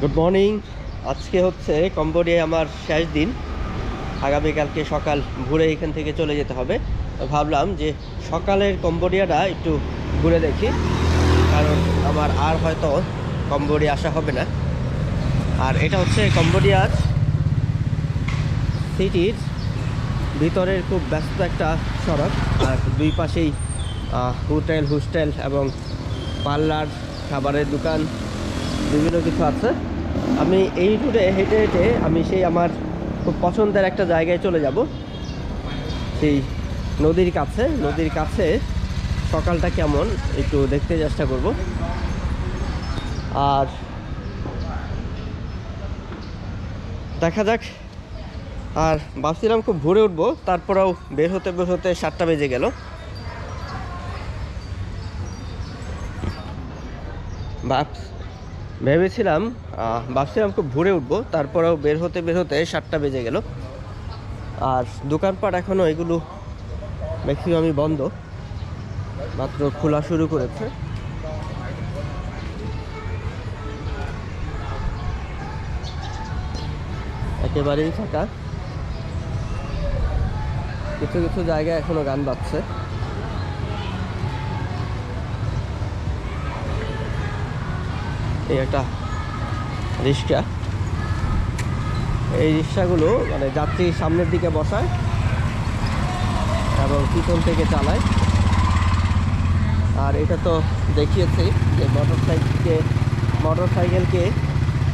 Good morning আজকে হচ্ছে কম্বোডিয়ায় আমার শেষ দিন। আগামীকালকে সকাল ঘুরে এখান থেকে চলে যেতে হবে। ভাবলাম যে সকালের কম্বোডিয়াটা একটু ঘুরে দেখি। কারণ আমার আর হয়তো কম্বোডিয়া আসা হবে না। আর এটা হচ্ছে কম্বোডিয়ার সিটির ভিতরের খুব ব্যস্ত একটা সড়ক। আর দুই পাশেই হোটেল, হোস্টেল এবং পার্লার, খাবারের দোকান, বিভিন্ন কিছু আছে। আমি এই রুটে হেঁটে হেঁটে আমি সেই আমার খুব পছন্দের একটা জায়গায় চলে যাব। সেই নদীর কাছে নদীর কাছে সকালটা কেমন একটু দেখতে চেষ্টা করব। আর দেখা যাক। আর ভাবছিলাম খুব ভোরে উঠবো, তারপরেও বের হতে বের হতে সাতটা বেজে গেল। ভাব ভেবেছিলাম ভাবছিলাম খুব ভোরে উঠবো, তারপরেও বের হতে বের হতে সাতটা বেজে গেল। আর দোকানপাট এখনও এগুলো ম্যাক্সিমামই বন্ধ, মাত্র খোলা শুরু করেছে। একেবারেই ফাঁকা। কিছু কিছু জায়গায় এখনও গান বাজছে। এই একটা রিক্সা। এই রিক্সাগুলো মানে যাত্রী সামনের দিকে বসায় এবং পিছন থেকে চালায়। আর এটা তো দেখিয়েছি যে মোটর সাইকেলকে মোটর সাইকেলকে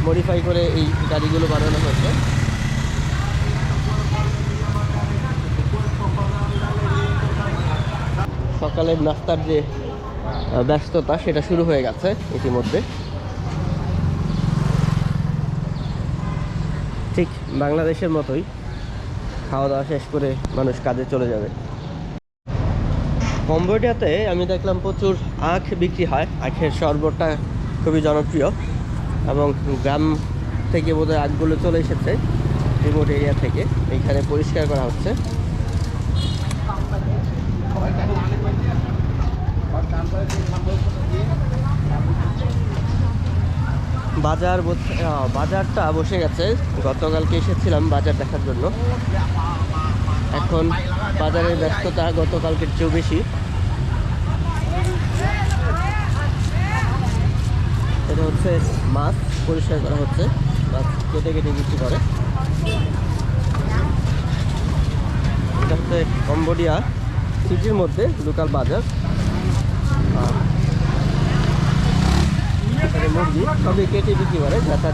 মডিফাই করে এই গাড়িগুলো বানানো হয়েছে। সকালের নাস্তার যে ব্যস্ততা, সেটা শুরু হয়ে গেছে ইতিমধ্যে ঠিক বাংলাদেশের মতোই খাওয়া দাওয়া শেষ করে মানুষ কাজে চলে যাবে। কম্বোডিয়াতে আমি দেখলাম প্রচুর আখ বিক্রি হয়। আখের শরবতটা খুবই জনপ্রিয় এবং গ্রাম থেকে বোধহয় আখগুলো চলে এসেছে রিমোট এরিয়া থেকে। এইখানে পরিষ্কার করা হচ্ছে। বাজার বাজারটা বসে গেছে। গতকালকে এসেছিলাম বাজার দেখার জন্য। এখন বাজারের ব্যস্ততা গতকালকের চেয়েও বেশি। এটা হচ্ছে মাছ, পরিষ্কার করা হচ্ছে। মাছ কেটে কেটে বিক্রি করে। এটা হচ্ছে কম্বোডিয়া সিটির মধ্যে লোকাল বাজার। এখানে মুরগি সবই কেটে বিক্রি করে ব্যথা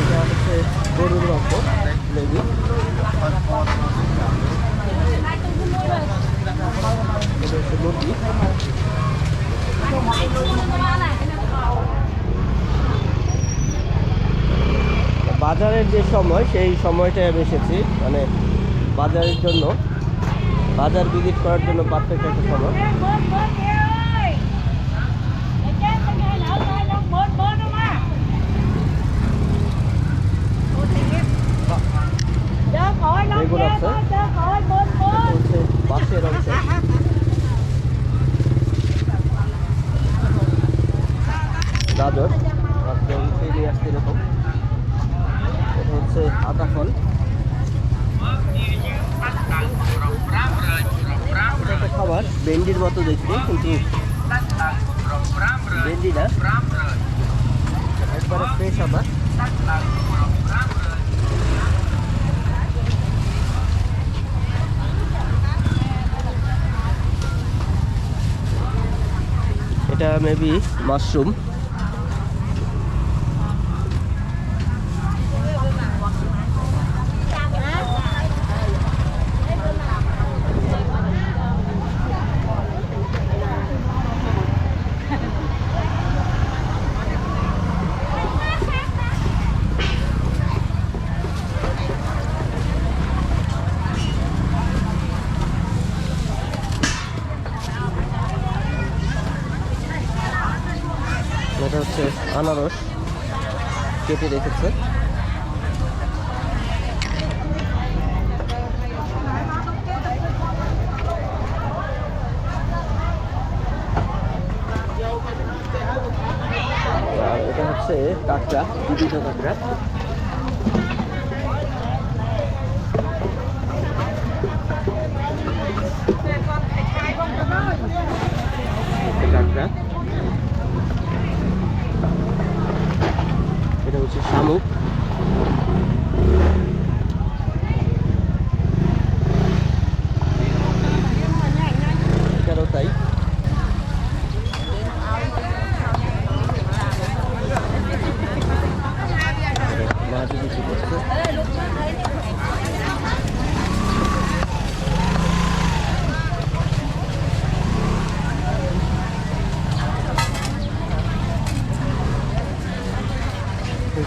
এটা হচ্ছে গরুর মেবি এটা হচ্ছে মুরগি। বাজারের যে সময়, সেই সময়টায় আমি এসেছি মানে বাজারের জন্য। বাজার ভিজিট করার জন্য পারফেক্ট একটা সময়। বেগুন আছে এটা হচ্ছে বাসের অংশ গাজর মাত্র উঠে নিয়ে আসছে এরকম এটা হচ্ছে আটা ফল এটা একটা খাবার ভেন্ডির মতো দেখতে কিন্তু ভেন্ডি না। একবারে ফ্রেশ আবার। এটা মেবি মাশরুম হচ্ছে আনারস কেটে রেখেছে। এটা হচ্ছে কাঁকড়া বিভিন্ন কাঁকড়া। কাঁকড়া। হচ্ছে শামুক এটারও তাই মাছ বিক্রি করছে এখানে সিরাপ করা মাংস মাংস মূলত Đó, xíu à, dập cho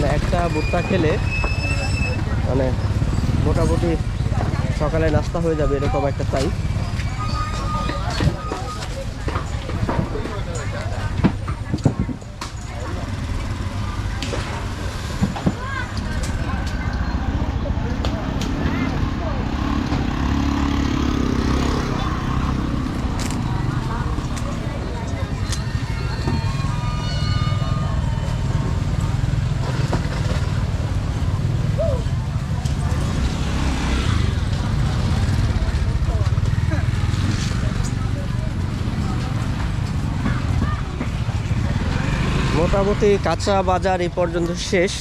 মানে একটা ভুট্টা খেলে মানে মোটামুটি সকালে নাস্তা হয়ে যাবে এরকম একটা চাই মোটামুটি কাঁচা বাজার এই পর্যন্ত শেষ।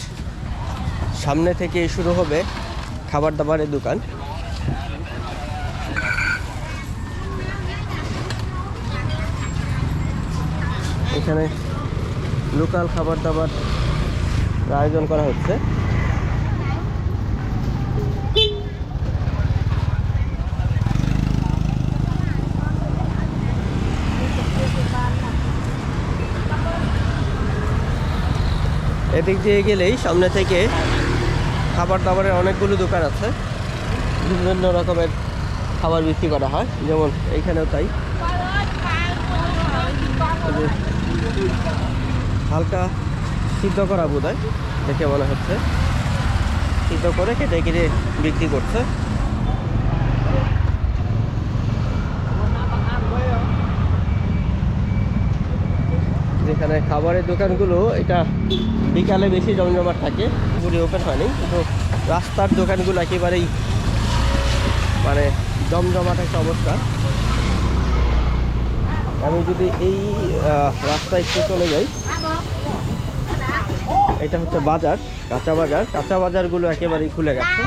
সামনে থেকে শুরু হবে খাবার দাবারের দোকান। এখানে লোকাল খাবার দাবার আয়োজন করা হচ্ছে। এদিক দিয়ে গেলেই সামনে থেকে খাবার দাবারের অনেকগুলো দোকান আছে। বিভিন্ন রকমের খাবার বিক্রি করা হয়, যেমন এইখানেও তাই। হালকা সিদ্ধ করা বোধ দেখে মনে হচ্ছে। সিদ্ধ করে কেটে কেটে বিক্রি করছে। যেখানে খাবারের দোকানগুলো, এটা বিকালে বেশি জমজমাট থাকে। পুরো ওপেন হয়নি, কিন্তু রাস্তার দোকানগুলো একেবারেই মানে জমজমাট একটা অবস্থা। আমি যদি এই রাস্তায় একটু চলে যাই, এটা হচ্ছে বাজার, কাঁচা বাজার। কাঁচা বাজারগুলো একেবারেই খুলে গেছে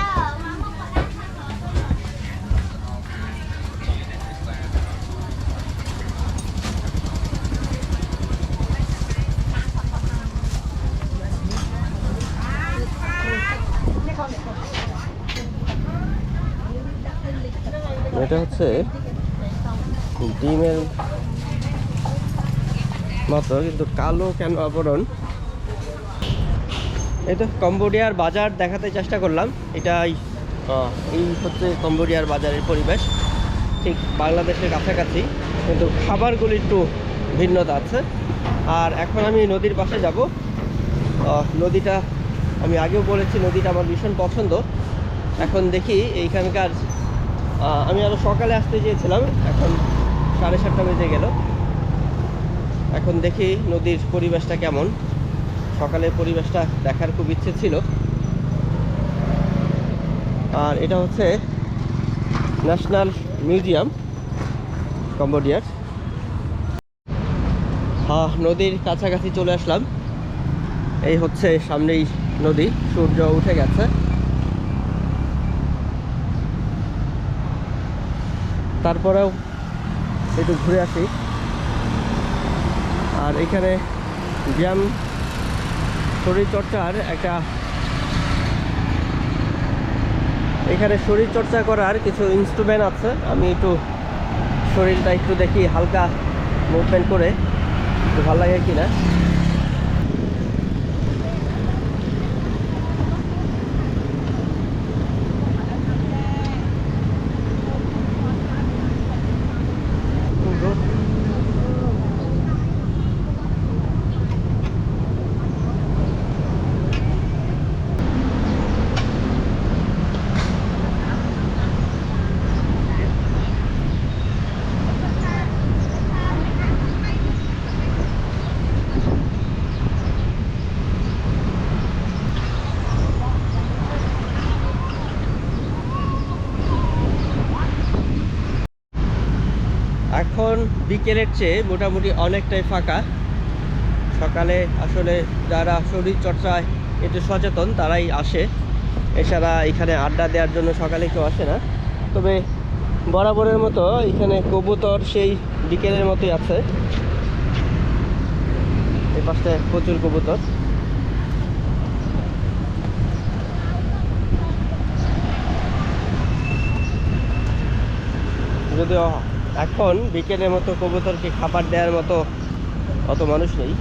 এটা হচ্ছে ডিমের মতো, কিন্তু কালো কেন আবরণ? এটা কম্বোডিয়ার বাজার দেখাতে চেষ্টা করলাম। এটাই এই হচ্ছে কম্বোডিয়ার বাজারের পরিবেশ। ঠিক বাংলাদেশের কাছাকাছি, কিন্তু খাবারগুলি একটু ভিন্নতা আছে। আর এখন আমি নদীর পাশে যাব। নদীটা, আমি আগেও বলেছি, নদীটা আমার ভীষণ পছন্দ। এখন দেখি এইখানকার আমি আরও সকালে আসতে চেয়েছিলাম। এখন সাড়ে সাতটা বেজে গেল। এখন দেখি নদীর পরিবেশটা কেমন। সকালের পরিবেশটা দেখার খুব ইচ্ছে ছিল। আর এটা হচ্ছে ন্যাশনাল মিউজিয়াম, কম্বোডিয়ার। হ্যাঁ নদীর কাছাকাছি চলে আসলাম। এই হচ্ছে সামনেই নদী। সূর্য উঠে গেছে। তারপরেও একটু ঘুরে আসি। আর এখানে ব্যায়াম শরীরচর্চার একটা এখানে শরীরচর্চা করার কিছু ইনস্ট্রুমেন্ট আছে। আমি একটু শরীরটা একটু দেখি, হালকা মুভমেন্ট করে। ভালো লাগে কি না বিকেলের চেয়ে মোটামুটি অনেকটাই ফাঁকা। সকালে আসলে যারা শরীর চর্চায় একটু সচেতন, তারাই আসে। এছাড়া এখানে আড্ডা দেওয়ার জন্য সকালে কেউ আসে না। তবে বরাবরের মতো এখানে কবুতর সেই বিকেলের মতোই আছে। এই পাশে প্রচুর কবুতর। যদিও এখন বিকেলের মতো কবুতরকে খাবার দেওয়ার মতো অত মানুষ নেই।